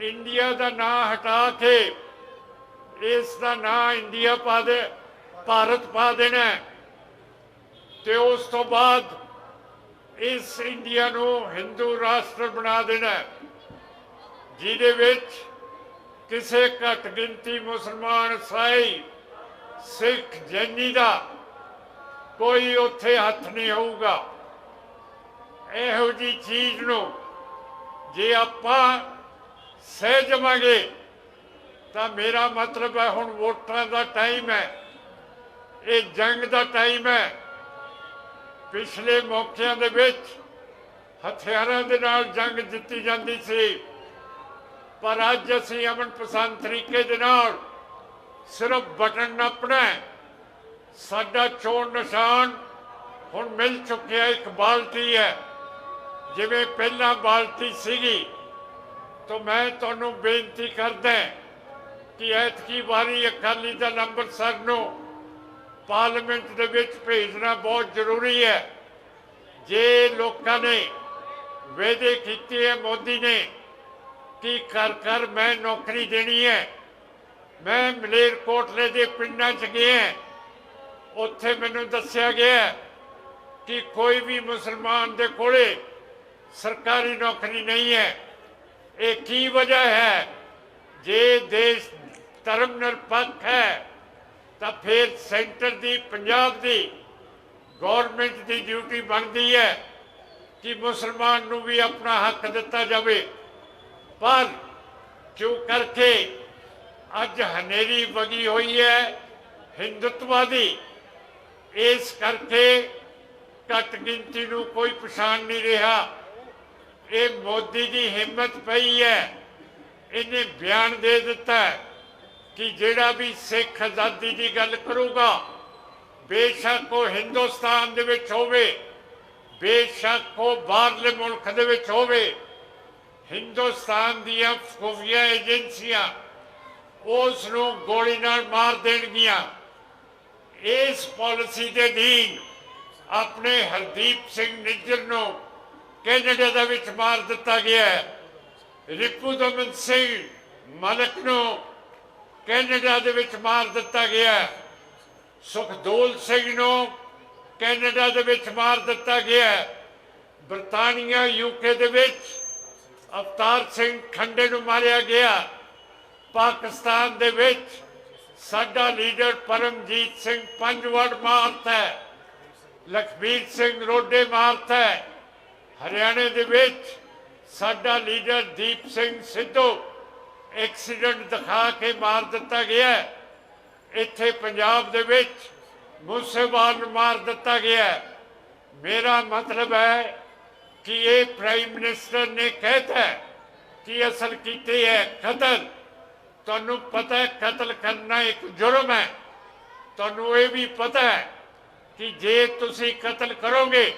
ਇੰਡੀਆ ਦਾ ਨਾਂ ਹਟਾ ਕੇ ਇਸ ਦਾ ਨਾਂ ਇੰਡੀਆ ਪਾ ਦੇ, ਭਾਰਤ ਪਾ ਦੇਣਾ ਤੇ ਉਸ ਤੋਂ ਬਾਅਦ ਇਸ ਇੰਡੀਆ ਨੂੰ ਹਿੰਦੂ ਰਾਸ਼ਟਰ ਬਣਾ ਦੇਣਾ ਜਿਹਦੇ ਵਿੱਚ ਕਿਸੇ ਘੱਟ ਗਿਣਤੀ ਮੁਸਲਮਾਨ, ਸਾਈ, ਸਿੱਖ, ਜੈਨੀ ਦਾ ਕੋਈ ਉੱਥੇ ਹੱਥ ਨਹੀਂ ਹੋਊਗਾ ਇਹੋ ਜੀ ਚੀਜ਼ ਨੂੰ ਜੇ ਆਪਾਂ ਸਹਿ ਜਾਵਾਂਗੇ ਤਾਂ ਮੇਰਾ ਮਤਲਬ ਹੈ ਹੁਣ ਵੋਟਾਂ ਦਾ ਟਾਈਮ ਹੈ, ਇਹ ਜੰਗ ਦਾ ਟਾਈਮ ਹੈ ਪਿਛਲੇ ਮੌਕਿਆਂ ਦੇ ਵਿੱਚ ਹਥਿਆਰਾਂ ਦੇ ਨਾਲ ਜੰਗ ਜਿੱਤੀ ਜਾਂਦੀ ਸੀ, ਪਰ ਅੱਜ ਅਸੀਂ ਅਮਨ ਪਸੰਦ ਤਰੀਕੇ ਦੇ ਨਾਲ ਸਿਰਫ ਬਟਨ ਨੱਪਣਾ ਹੈ। ਸਾਡਾ ਚੋਣ ਨਿਸ਼ਾਨ ਹੁਣ ਮਿਲ ਚੁੱਕਿਆ, ਇੱਕ ਬਾਲਟੀ ਹੈ। ਜਿਵੇਂ ਪਹਿਲਾਂ ਬਾਲਟੀ ਸੀਗੀ, ਤਾਂ ਮੈਂ ਤੁਹਾਨੂੰ ਬੇਨਤੀ ਕਰਦਾ ਕਿ ਐਤਕੀ ਵਾਰੀ ਅਕਾਲੀ ਦਲ ਅੰਮ੍ਰਿਤਸਰ ਨੂੰ ਪਾਰਲੀਮੈਂਟ ਦੇ ਵਿੱਚ ਭੇਜਣਾ ਬਹੁਤ ਜ਼ਰੂਰੀ ਹੈ। ਜੇ ਲੋਕਾਂ ਨੇ ਵਾਅਦੇ ਕੀਤੇ ਹੈ, ਮੋਦੀ ਨੇ, ਕਿ ਘਰ ਘਰ ਮੈਂ ਨੌਕਰੀ ਦੇਣੀ ਹੈ, ਮੈਂ ਮਲੇਰਕੋਟਲੇ ਦੇ ਪਿੰਡਾਂ 'ਚ ਗਿਆ ਉੱਥੇ ਮੈਨੂੰ ਦੱਸਿਆ ਗਿਆ ਕਿ ਕੋਈ ਵੀ ਮੁਸਲਮਾਨ ਦੇ ਕੋਲੇ ਸਰਕਾਰੀ ਨੌਕਰੀ ਨਹੀਂ ਹੈ। ਇਹ ਕੀ ਵਜ੍ਹਾ ਹੈ? ਜੇ ਦੇਸ਼ ਧਰਮ ਨਿਰਪੱਖ ਹੈ, ਤਾਂ ਫਿਰ ਸੈਂਟਰ ਦੀ, ਪੰਜਾਬ ਦੀ ਗਵਰਨਮੈਂਟ ਦੀ ਡਿਊਟੀ ਬਣਦੀ ਹੈ ਕਿ ਮੁਸਲਮਾਨ ਨੂੰ ਵੀ ਆਪਣਾ ਹੱਕ ਦਿੱਤਾ ਜਾਵੇ। ਪਰ ਕਿਉਂ ਕਰਕੇ ਅੱਜ ਹਨੇਰੀ ਵਗੀ ਹੋਈ ਹੈ ਹਿੰਦੁੱਤਵਾ ਦੀ ਇਸ ਕਰਕੇ ਘੱਟ ਗਿਣਤੀ ਨੂੰ ਕੋਈ ਪਛਾਣ ਨਹੀਂ ਰਿਹਾ। ਇਹ ਮੋਦੀ ਦੀ ਹਿੰਮਤ ਪਈ ਹੈ। ਇਹਨੇ ਬਿਆਨ ਦੇ ਦਿੱਤਾ ਕਿ ਜਿਹੜਾ ਵੀ ਸਿੱਖ ਆਜ਼ਾਦੀ ਦੀ ਗੱਲ ਕਰੂਗਾ, ਬੇਸ਼ੱਕ ਉਹ ਹਿੰਦੁਸਤਾਨ ਦੇ ਵਿੱਚ ਹੋਵੇ, ਬੇਸ਼ੱਕ ਉਹ ਬਾਹਰਲੇ ਮੁਲਕ ਦੇ ਵਿੱਚ ਹੋਵੇ, ਹਿੰਦੁਸਤਾਨ ਦੀਆਂ ਖੁਫੀਆ ਏਜੰਸੀਆਂ ਉਸ ਨੂੰ ਗੋਲੀ ਨਾਲ ਮਾਰ ਦੇਣਗੀਆਂ। ਇਸ ਪਾਲਿਸੀ ਦੇ ਅਧੀਨ ਆਪਣੇ ਹਰਦੀਪ ਸਿੰਘ ਨਿੱਜਰ ਨੂੰ ਕੈਨੇਡਾ ਦੇ ਵਿੱਚ ਮਾਰ ਦਿੱਤਾ ਗਿਆ ਹੈ। ਰਿਪੂ ਦਮਨ ਸਿੰਘ ਮਲਕ ਨੂੰ ਕੈਨੇਡਾ ਦੇ ਵਿੱਚ ਮਾਰ ਦਿੱਤਾ ਗਿਆ ਹੈ। ਸੁਖਦੂਲ ਸਿੰਘ ਨੂੰ ਕੈਨੇਡਾ ਦੇ ਵਿੱਚ ਮਾਰ ਦਿੱਤਾ ਗਿਆ ਹੈ। ਬ੍ਰਿਟਾਨੀਆ ਯੂਕੇ ਦੇ ਵਿੱਚ ਅਵਤਾਰ ਸਿੰਘ ਖੰਡੇ ਨੂੰ ਮਾਰਿਆ ਗਿਆ। ਪਾਕਿਸਤਾਨ ਦੇ ਵਿੱਚ ਸਾਡਾ ਲੀਡਰ ਪਰਮਜੀਤ ਸਿੰਘ ਪੰਜਵੜ ਮਾਰਤ ਹੈ, ਲਖਬੀਰ ਸਿੰਘ ਰੋਡੇ ਮਾਰਤ ਹੈ। ਹਰਿਆਣੇ ਦੇ ਵਿੱਚ ਸਾਡਾ ਲੀਡਰ ਦੀਪ ਸਿੰਘ ਸਿੱਧੂ ਐਕਸੀਡੈਂਟ ਦਿਖਾ ਕੇ ਮਾਰ ਦਿੱਤਾ ਗਿਆ ਇੱਥੇ ਪੰਜਾਬ ਦੇ ਵਿੱਚ ਮੂਸੇਵਾਲ ਨੂੰ ਮਾਰ ਦਿੱਤਾ ਗਿਆ ਮੇਰਾ ਮਤਲਬ ਹੈ ਕਿ ਇਹ ਪ੍ਰਾਈਮ ਮਿਨਿਸਟਰ ਨੇ ਕਹਿਤਾ ਹੈ ਕਿ ਅਸਲ ਕੀਤੇ ਹੈ ਕਤਲ ਤੁਹਾਨੂੰ ਪਤਾ ਹੈ, ਕਤਲ ਕਰਨਾ ਇੱਕ ਜੁਰਮ ਹੈ। ਤੁਹਾਨੂੰ ਇਹ ਵੀ ਪਤਾ ਹੈ ਕਿ ਜੇ ਤੁਸੀਂ ਕਤਲ ਕਰੋਗੇ,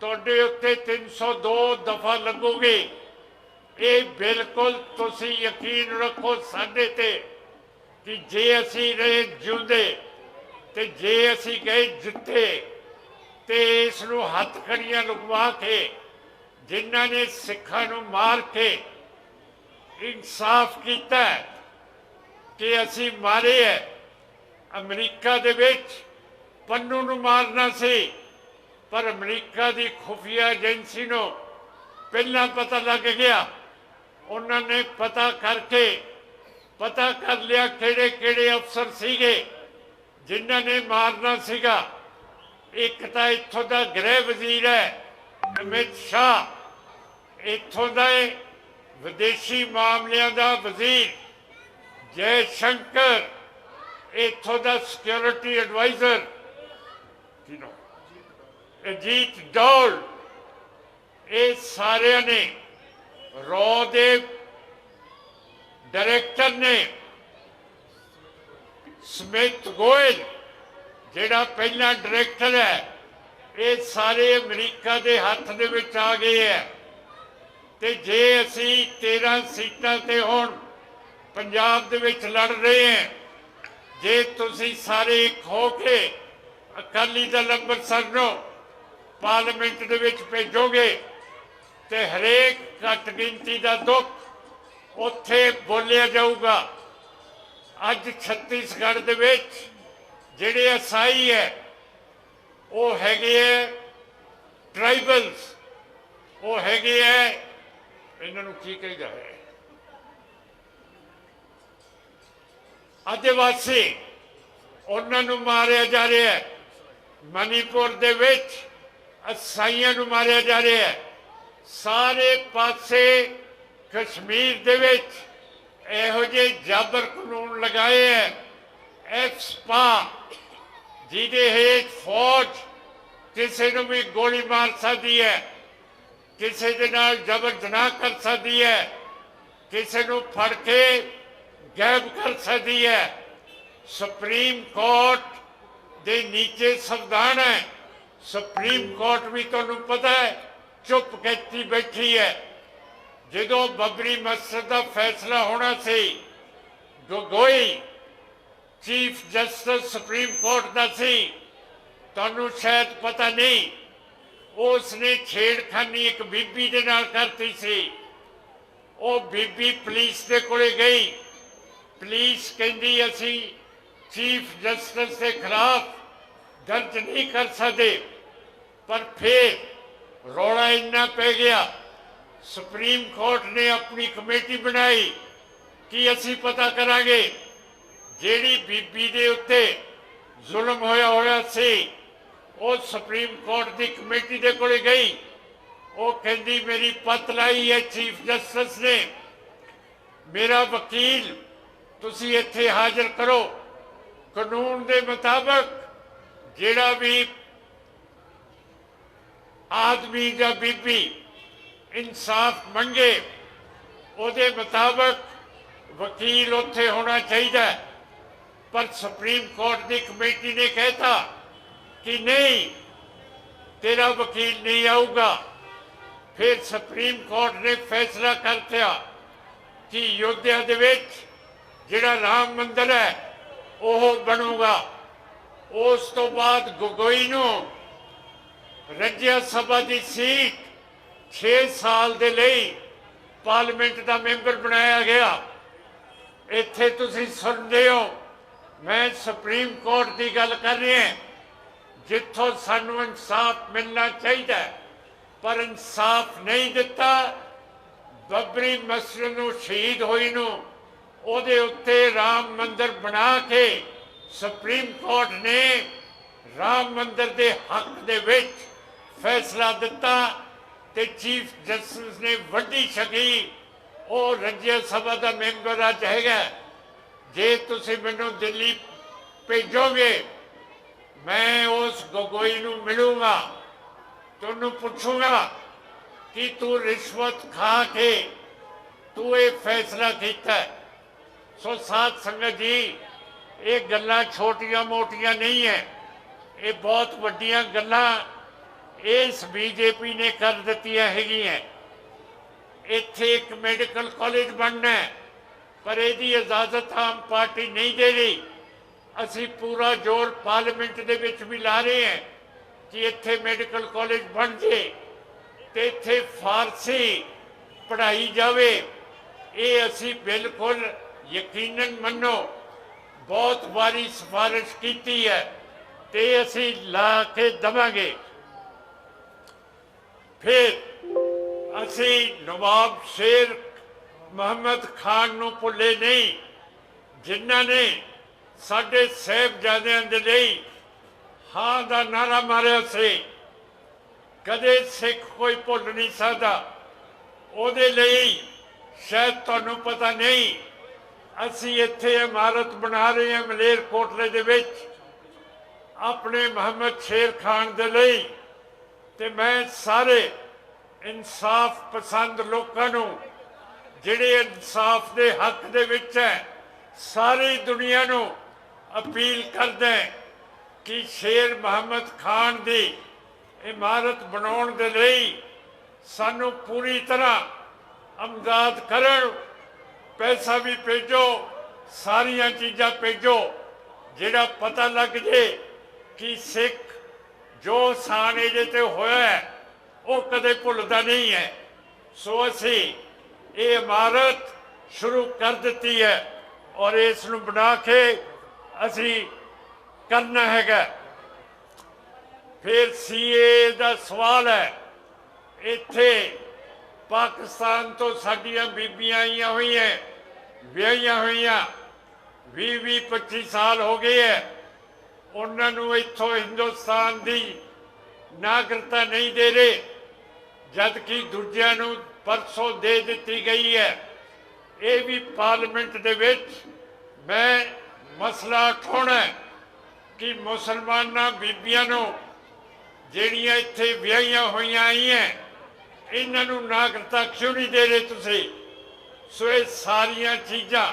ਤੁਹਾਡੇ ਉੱਤੇ 302 ਦਫਾ ਲੱਗੋਗੇ। ਇਹ ਬਿਲਕੁਲ ਤੁਸੀਂ ਯਕੀਨ ਰੱਖੋ ਸਾਡੇ ਤੇ ਕਿ ਜੇ ਅਸੀਂ ਰਹੇ ਜਿਉਂਦੇ ਤੇ ਜੇ ਅਸੀਂ ਗਏ ਜਿੱਤੇ ਤੇ ਇਸ ਨੂੰ ਹੱਥ ਖੜੀਆਂ ਲੁਕਵਾ ਕੇ, ਜਿਨ੍ਹਾਂ ਨੇ ਸਿੱਖਾਂ ਨੂੰ ਮਾਰ ਕੇ ਇਨਸਾਫ ਕੀਤਾ ਕਿ ਅਸੀਂ ਮਾਰੇ ਹੈ ਅਮਰੀਕਾ ਦੇ ਵਿੱਚ ਪੰਨੂ ਨੂੰ ਮਾਰਨਾ ਸੀ, ਪਰ ਅਮਰੀਕਾ ਦੀ ਖੁਫੀਆ ਏਜੰਸੀ ਨੂੰ ਪਹਿਲਾਂ ਪਤਾ ਲੱਗ ਗਿਆ। ਉਹਨਾਂ ਨੇ ਪਤਾ ਕਰਕੇ, ਪਤਾ ਕਰ ਲਿਆ ਕਿਹੜੇ ਕਿਹੜੇ ਅਫਸਰ ਸੀਗੇ, ਜਿਨ੍ਹਾਂ ਨੇ ਮਾਰਨਾ ਸੀਗਾ। ਇੱਕ ਤਾਂ ਇੱਥੋਂ ਦਾ ਗ੍ਰਹਿ ਵਜ਼ੀਰ ਹੈ ਅਮਿਤ ਸ਼ਾਹ। ਇੱਥੋਂ ਦਾ ਵਿਦੇਸ਼ੀ ਮਾਮਲਿਆਂ ਦਾ ਵਜ਼ੀਰ। ਜੈ ਸ਼ੰਕਰ ਇੱਥੋਂ ਦਾ ਸਿਕਿਉਰਿਟੀ ਐਡਵਾਈਜ਼ਰ ਕੀ ਨਾਮ ਅਜੀਤ ਡੋਲ। ਇਹ ਸਾਰਿਆਂ ਨੇ, ਰੋ ਦੇ ਡਾਇਰੈਕਟਰ ਨੇ, ਸਮਿਤ ਗੋਇਲ, ਜਿਹੜਾ ਪਹਿਲਾ ਡਾਇਰੈਕਟਰ ਹੈ, ਇਹ ਸਾਰੇ ਅਮਰੀਕਾ ਦੇ ਹੱਥ ਦੇ ਵਿੱਚ ਆ ਗਏ ਹੈ। ਤੇ ਜੇ ਅਸੀਂ 13 ਸੀਟਾਂ ਤੇ ਹੁਣ ਪੰਜਾਬ ਦੇ ਵਿੱਚ ਲੜ ਰਹੇ ਹੈ। ਜੇ ਤੁਸੀਂ ਸਾਰੇ ਇੱਕ ਹੋ ਕੇ ਅਕਾਲੀ ਦਲ ਅੰਮ੍ਰਿਤਸਰ ਨੂੰ ਪਾਰਲੀਮੈਂਟ ਦੇ ਵਿੱਚ ਭੇਜੋਗੇ ਤੇ ਹਰੇਕ ਘੱਟ ਗਿਣਤੀ ਦਾ ਦੁੱਖ ਉੱਥੇ ਬੋਲਿਆ ਜਾਊਗਾ। ਅੱਜ ਛੱਤੀਸਗੜ੍ਹ ਦੇ ਵਿੱਚ ਜਿਹੜੇ ਅਸਾਈ ਹੈ, ਉਹ ਹੈਗੇ ਹੈ ਟ੍ਰਾਈਬਲਸ। ਉਹ ਹੈਗੇ ਹੈ, ਇਹਨਾਂ ਨੂੰ ਕੀ ਕਹਿੰਦਾ ਹੈ? ਆਦਿਵਾਸੀ, ਉਹਨਾਂ ਨੂੰ ਮਾਰਿਆ ਜਾ ਰਿਹਾ ਹੈ। ਮਨੀਪੁਰ ਦੇ ਵਿੱਚ ਅਸਾਈਆਂ ਨੂੰ ਮਾਰਿਆ ਜਾ ਰਿਹਾ ਹੈ। ਸਾਰੇ ਪਾਸੇ ਕਸ਼ਮੀਰ ਦੇ ਵਿੱਚ ਇਹੋ ਜਿਹੇ ਜਾਬਰ ਕਾਨੂੰਨ ਲਗਾਏ ਹੈ। ਐਕਸਪਾ ਜਿਹਦੇ ਹੇਠ ਫੌਜ ਕਿਸੇ ਨੂੰ ਵੀ ਗੋਲੀ ਮਾਰ ਸਕਦੀ ਹੈ, ਕਿਸੇ ਦੇ ਨਾਲ ਜ਼ਬਰ ਜਨਾਹ ਕਰ ਸਕਦੀ ਹੈ, ਕਿਸੇ ਨੂੰ ਫੜ ਕੇ ਗੈਬ ਕਰ ਸਕਦੀ ਹੈ। ਸੁਪਰੀਮ ਕੋਰਟ ਦੇ ਨੀਚੇ ਸੰਵਿਧਾਨ ਹੈ। ਸੁਪਰੀਮ ਕੋਰਟ ਵੀ ਤੁਹਾਨੂੰ ਪਤਾ ਹੈ, ਚੁੱਪ ਕੀਤੀ ਬੈਠੀ ਹੈ। ਜਦੋਂ ਬਬਰੀ ਮਸਜਿਦ ਦਾ ਫੈਸਲਾ ਹੋਣਾ ਸੀ Gogoi chief justice supreme court ਦਾ ਸੀ, ਤੁਹਾਨੂੰ ਸ਼ਾਇਦ ਪਤਾ ਨਹੀਂ ਉਸ ਨੇ ਛੇੜਖਾਨੀ ਇੱਕ ਬੀਬੀ ਦੇ ਨਾਲ ਕਰਤੀ ਸੀ। ਉਹ ਬੀਬੀ ਪੁਲਿਸ ਦੇ ਕੋਲੇ ਗਈ। ਪੁਲਿਸ ਕਹਿੰਦੀ ਅਸੀਂ ਚੀਫ ਜਸਟਿਸ ਦੇ ਖਿਲਾਫ ਦਰਜ ਨਹੀਂ ਕਰ ਸਕਦੇ, ਪਰ ਫਿਰ ਰੌਲਾ ਇੰਨਾ ਪੈ ਗਿਆ, ਸੁਪਰੀਮ ਕੋਰਟ ਨੇ ਆਪਣੀ ਕਮੇਟੀ ਬਣਾਈ, ਕਿ ਅਸੀਂ ਪਤਾ ਕਰਾਂਗੇ ਜਿਹੜੀ ਬੀਬੀ ਦੇ ਉੱਤੇ ਜ਼ੁਲਮ ਹੋਇਆ ਹੋਇਆ ਸੀ, ਉਹ ਸੁਪਰੀਮ ਕੋਰਟ ਦੀ ਕਮੇਟੀ ਦੇ ਕੋਲੇ ਗਈ। ਉਹ ਕਹਿੰਦੀ, ਮੇਰੀ ਪਤ ਲਾਈ ਹੈ ਚੀਫ ਜਸਟਿਸ ਨੇ। ਮੇਰਾ ਵਕੀਲ ਤੁਸੀਂ ਇੱਥੇ ਹਾਜ਼ਰ ਕਰੋ। ਕਾਨੂੰਨ ਦੇ ਮੁਤਾਬਕ ਜਿਹੜਾ ਵੀ ਆਦਮੀ ਜਾਂ ਬੀਬੀ ਇਨਸਾਫ ਮੰਗੇ, ਉਹਦੇ ਮੁਤਾਬਕ ਵਕੀਲ ਉੱਥੇ ਹੋਣਾ ਚਾਹੀਦਾ ਪਰ ਸੁਪਰੀਮ ਕੋਰਟ ਦੀ ਕਮੇਟੀ ਨੇ ਕਹਿਤਾ ਕਿ ਨਹੀਂ, ਤੇਰਾ ਵਕੀਲ ਨਹੀਂ ਆਊਗਾ। ਫਿਰ ਸੁਪਰੀਮ ਕੋਰਟ ਨੇ ਫੈਸਲਾ ਕਰ ਕਰਤਾ ਕਿ ਯੋਧਿਆ ਦੇ ਵਿੱਚ ਜਿਹੜਾ ਰਾਮ ਮੰਦਰ ਹੈ, ਉਹ ਬਣੂਗਾ। ਉਸ ਤੋਂ ਬਾਅਦ ਗੋਗੋਈ ਨੂੰ ਰਾਜ ਸਭਾ ਦੀ ਸੀਟ 6 ਸਾਲ ਦੇ ਲਈ ਪਾਰਲੀਮੈਂਟ ਦਾ ਮੈਂਬਰ ਬਣਾਇਆ ਗਿਆ। ਇੱਥੇ ਤੁਸੀਂ ਸੁਣਦੇ ਹੋ, ਮੈਂ ਸੁਪਰੀਮ ਕੋਰਟ ਦੀ ਗੱਲ ਕਰ ਰਿਹਾ ਹਾਂ। ਜਿੱਥੋਂ ਸਾਨੂੰ ਇਨਸਾਫ ਮਿਲਣਾ ਚਾਹੀਦਾ ਪਰ ਇਨਸਾਫ ਨਹੀਂ ਦਿੱਤਾ। ਬੱਬਰੀ ਮਸਜਿਦ ਨੂੰ ਸ਼ਹੀਦ ਹੋਈ ਨੂੰ ਉਹਦੇ ਉੱਤੇ ਰਾਮ ਮੰਦਰ ਬਣਾ ਕੇ ਸੁਪਰੀਮ ਕੋਰਟ ਨੇ ਰਾਮ ਮੰਦਰ ਦੇ ਹੱਕ ਦੇ ਵਿੱਚ ਫੈਸਲਾ ਦਿੱਤਾ ਤੇ ਚੀਫ ਜਸਟਿਸ ਨੇ ਵੱਡੀ ਸ਼ਕੀ ਉਹ ਰਜਿਆ ਸਭਾ ਦਾ ਮੈਂਬਰ ਅੱਜ ਹੈਗਾ। ਜੇ ਤੁਸੀਂ ਮੈਨੂੰ ਦਿੱਲੀ ਭੇਜੋਗੇ, ਮੈਂ ਉਸ ਗੋਗੋਈ ਨੂੰ ਮਿਲੂੰਗਾ। ਤੁਹਾਨੂੰ ਪੁੱਛੂੰਗਾ ਕਿ ਤੂੰ ਰਿਸ਼ਵਤ ਖਾ ਕੇ ਤੂੰ ਇਹ ਫੈਸਲਾ ਕੀਤਾ। ਸੋ ਸਾਧ ਸੰਗਤ ਜੀ, ਇਹ ਗੱਲਾਂ ਛੋਟੀਆਂ ਮੋਟੀਆਂ ਨਹੀਂ ਹੈ ਇਹ ਬਹੁਤ ਵੱਡੀਆਂ ਗੱਲਾਂ ਇਸ ਬੀਜੇਪੀ ਨੇ ਕਰ ਦਿੱਤੀਆਂ ਹੈਗੀਆਂ। ਇੱਥੇ ਇੱਕ ਮੈਡੀਕਲ ਕਾਲਜ ਬਣਨਾ ਹੈ ਪਰ ਇਹਦੀ ਇਜਾਜ਼ਤ ਆਮ ਪਾਰਟੀ ਨਹੀਂ ਦੇ ਰਹੀ। ਅਸੀਂ ਪੂਰਾ ਜ਼ੋਰ ਪਾਰਲੀਮੈਂਟ ਦੇ ਵਿੱਚ ਵੀ ਲਾ ਰਹੇ ਹਾਂ ਕਿ ਇੱਥੇ ਮੈਡੀਕਲ ਕਾਲਜ ਬਣ ਜੇ ਤੇ ਇੱਥੇ ਫਾਰਸੀ ਪੜ੍ਹਾਈ ਜਾਵੇ। ਇਹ ਅਸੀਂ ਬਿਲਕੁਲ ਯਕੀਨਨ ਮੰਨੋ, ਬਹੁਤ ਵਾਰੀ ਸਿਫਾਰਿਸ਼ ਕੀਤੀ ਹੈ ਤੇ ਅਸੀਂ ਲਾ ਕੇ ਦਵਾਂਗੇ। ਫਿਰ ਅਸੀਂ ਨਵਾਬ ਸ਼ੇਰ ਮੁਹੰਮਦ ਖਾਨ ਨੂੰ ਭੁੱਲੇ ਨਹੀਂ, ਜਿਨ੍ਹਾਂ ਨੇ ਸਾਡੇ ਸਾਹਿਬਜ਼ਾਦਿਆਂ ਦੇ ਲਈ ਹਾਂ ਦਾ ਨਾਰਾ ਮਾਰਿਆ ਸੀ। ਕਦੇ ਸਿੱਖ ਕੋਈ ਭੁੱਲ ਨਹੀਂ ਸਕਦਾ। ਉਹਦੇ ਲਈ ਸ਼ਾਇਦ ਤੁਹਾਨੂੰ ਪਤਾ ਨਹੀਂ ਅਸੀਂ ਇੱਥੇ ਇਮਾਰਤ ਬਣਾ ਰਹੇ ਹਾਂ ਮਲੇਰਕੋਟਲੇ ਦੇ ਵਿੱਚ। ਆਪਣੇ ਮੁਹੰਮਦ ਸ਼ੇਰ ਖਾਨ ਦੇ ਲਈ ਤੇ ਮੈਂ ਸਾਰੇ ਇਨਸਾਫ ਪਸੰਦ ਲੋਕਾਂ ਨੂੰ, ਜਿਹੜੇ ਇਨਸਾਫ ਦੇ ਹੱਕ ਦੇ ਵਿੱਚ ਹੈ, ਸਾਰੀ ਦੁਨੀਆ ਨੂੰ ਅਪੀਲ ਕਰਦਾ ਕਿ ਸ਼ੇਰ ਮੁਹੰਮਦ ਖਾਨ ਦੀ ਇਮਾਰਤ ਬਣਾਉਣ ਦੇ ਲਈ ਸਾਨੂੰ ਪੂਰੀ ਤਰ੍ਹਾਂ ਅਮਦਾਦ ਕਰਨ। ਪੈਸਾ ਵੀ ਭੇਜੋ ਸਾਰੀਆਂ ਚੀਜ਼ਾਂ ਭੇਜੋ ਜਿਹੜਾ ਪਤਾ ਲੱਗ ਜੇ ਕਿ ਸਿੱਖ ਜੋ ਸਾਨ ਇਹਦੇ ਤੇ ਹੋਇਆ ਹੈ, ਉਹ ਕਦੇ ਭੁੱਲਦਾ ਨਹੀਂ ਹੈ। ਸੋ ਅਸੀਂ ਇਹ ਇਮਾਰਤ ਸ਼ੁਰੂ ਕਰ ਦਿੱਤੀ ਹੈ ਔਰ ਇਸ ਨੂੰ ਬਣਾ ਕੇ ਅਸੀਂ ਕਰਨਾ ਹੈਗਾ। ਫਿਰ ਸੀਏ ਦਾ ਸਵਾਲ ਹੈ ਇੱਥੇ ਪਾਕਿਸਤਾਨ ਤੋਂ ਸਾਡੀਆਂ ਬੀਬੀਆਂ ਆਈਆਂ ਹੋਈਆਂ, ਵਿਆਹੀਆਂ ਹੋਈਆਂ 20 20 25 ਸਾਲ ਹੋ ਗਏ ਹੈ ਉਹਨਾਂ ਨੂੰ ਇੱਥੋਂ ਹਿੰਦੁਸਤਾਨ ਦੀ ਨਾਗਰਿਕਤਾ ਨਹੀਂ ਦੇ ਰਹੇ ਜਦ ਕਿ ਦੂਜਿਆਂ ਨੂੰ ਪਰਸੋਂ ਦੇ ਦਿੱਤੀ ਗਈ ਹੈ ਇਹ ਵੀ ਪਾਰਲੀਮੈਂਟ ਦੇ ਵਿੱਚ ਮੈਂ ਮਸਲਾ ਉਠਾਉਣਾ ਹੈ ਕਿ ਮੁਸਲਮਾਨਾਂ ਬੀਬੀਆਂ ਨੂੰ ਜਿਹੜੀਆਂ ਇੱਥੇ ਵਿਆਹੀਆਂ ਹੋਈਆਂ ਆਈਆਂ ਇਹਨਾਂ ਨੂੰ ਨਾਗਰਿਕਤਾ ਕਿਉਂ ਨਹੀਂ ਦੇ ਰਹੇ ਤੁਸੀਂ? ਸੋ ਇਹ ਸਾਰੀਆਂ ਚੀਜ਼ਾਂ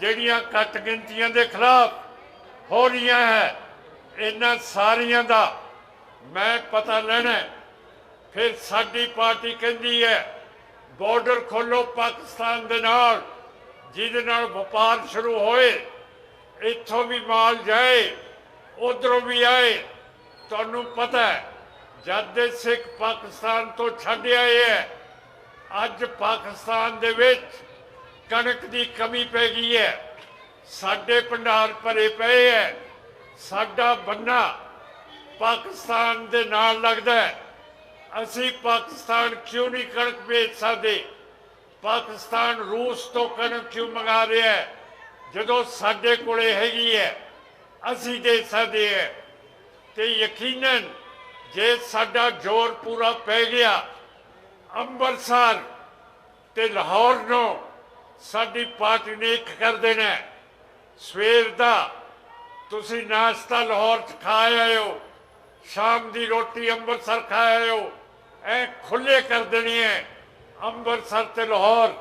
ਜਿਹੜੀਆਂ ਘੱਟ ਗਿਣਤੀਆਂ ਦੇ ਖਿਲਾਫ ਹੋ ਰਹੀਆਂ ਹੈ, ਇਹਨਾਂ ਸਾਰੀਆਂ ਦਾ ਮੈਂ ਪਤਾ ਲੈਣਾ ਫਿਰ ਸਾਡੀ ਪਾਰਟੀ ਕਹਿੰਦੀ ਹੈ ਬਾਰਡਰ ਖੋਲੋ ਪਾਕਿਸਤਾਨ ਦੇ ਨਾਲ, ਜਿਹਦੇ ਨਾਲ ਵਪਾਰ ਸ਼ੁਰੂ ਹੋਏ, ਇੱਥੋਂ ਵੀ ਮਾਲ ਜਾਏ, ਉਧਰੋਂ ਵੀ ਆਏ, ਤੁਹਾਨੂੰ ਪਤਾ ਹੈ ਜਦ ਦੇ ਸਿੱਖ ਪਾਕਿਸਤਾਨ ਤੋਂ ਛੱਡ ਆਏ ਹੈ, ਅੱਜ ਪਾਕਿਸਤਾਨ ਦੇ ਵਿੱਚ ਕਣਕ ਦੀ ਕਮੀ ਪੈ ਗਈ ਹੈ। ਸਾਡੇ ਭੰਡਾਰ ਭਰੇ ਪਏ ਹੈ, ਸਾਡਾ ਬੰਨਾ ਪਾਕਿਸਤਾਨ ਦੇ ਨਾਲ ਲੱਗਦਾ ਹੈ। ਅਸੀਂ ਪਾਕਿਸਤਾਨ ਕਿਉਂ ਨਹੀਂ ਕਣਕ ਵੇਚ ਸਕਦੇ? ਪਾਕਿਸਤਾਨ ਰੂਸ ਤੋਂ ਕਣਕ ਕਿਉਂ ਮੰਗਾ ਰਿਹਾ ਹੈ? ਜਦੋਂ ਸਾਡੇ ਕੋਲੇ ਹੈਗੀ ਹੈ, ਅਸੀਂ ਦੇ ਸਕਦੇ ਹੈ। ਤੇ ਯਕੀਨਨ ਜੇ ਸਾਡਾ ਜ਼ੋਰ ਪੂਰਾ ਪੈ ਗਿਆ ਅੰਮ੍ਰਿਤਸਰ ਤੇ ਲਾਹੌਰ ਨੂੰ ਸਾਡੀ ਪਾਰਟੀ ਨੇ ਇੱਕ ਕਰ ਦੇਣਾ। ਸਵੇਰ ਦਾ ਤੁਸੀਂ ਨਾਸ਼ਤਾ ਲਾਹੌਰ ਚ ਖਾ ਹੋ ਸ਼ਾਮ ਦੀ ਰੋਟੀ ਅੰਮ੍ਰਿਤਸਰ ਖਾ ਹੋ ਐ ਖੁੱਲੇ ਕਰ ਦੇਣੀ ਹੈ ਅੰਮ੍ਰਿਤਸਰ ਤੇ ਲਾਹੌਰ।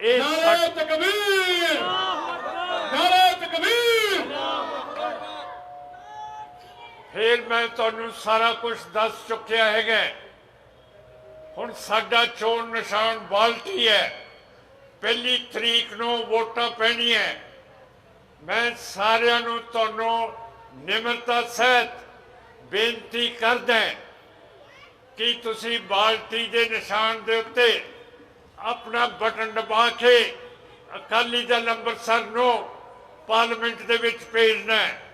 ਇਹ ਨਾਰੇ ਤਕਬੀਰ! ਨਾਰੇ ਤਕਬੀਰ! ਫਿਰ ਮੈਂ ਤੁਹਾਨੂੰ ਸਾਰਾ ਕੁਝ ਦੱਸ ਚੁੱਕਿਆ ਹੈਗਾ। ਹੁਣ ਸਾਡਾ ਚੋਣ ਨਿਸ਼ਾਨ ਬਾਲਟੀ ਹੈ। ਪਹਿਲੀ ਤਰੀਕ ਨੂੰ ਵੋਟਾਂ ਪੈਣੀਆਂ ਮੈਂ ਸਾਰਿਆਂ ਨੂੰ ਤੁਹਾਨੂੰ ਨਿਮਰਤਾ ਸਹਿਤ ਬੇਨਤੀ ਕਰਦਾ ਕਿ ਤੁਸੀਂ ਬਾਲਟੀ ਦੇ ਨਿਸ਼ਾਨ ਦੇ ਉੱਤੇ ਆਪਣਾ ਬਟਨ ਦਬਾ ਕੇ ਅਕਾਲੀ ਦਲ ਅੰਮ੍ਰਿਤਸਰ ਨੂੰ ਪਾਰਲੀਮੈਂਟ ਦੇ ਵਿੱਚ ਭੇਜਣਾ ਹੈ।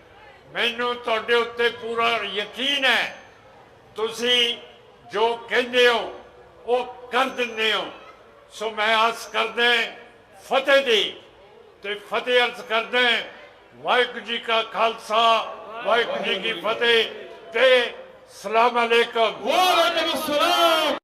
ਮੈਨੂੰ ਤੁਹਾਡੇ ਉੱਤੇ ਪੂਰਾ ਯਕੀਨ ਹੈ। ਤੁਸੀਂ ਜੋ ਕਹਿੰਦੇ ਹੋ, ਉਹ ਕਰ ਦਿੰਦੇ ਹੋ। ਸੋ ਮੈਂ ਆਸ ਕਰਦਾ ਫਤਿਹ ਦੀ, ਤੇ ਫਤਿਹ ਅਰਜ਼ ਕਰਦਾ ਵਾਹਿਗੁਰੂ ਜੀ ਕਾ ਖਾਲਸਾ, ਵਾਹਿਗੁਰੂ ਜੀ ਕੀ ਫਤਿਹ, ਤੇ ਸਲਾਮ ਅਲੈਕਮ। ਵਾਲੇਕੁਮ ਅਸਲਾਮ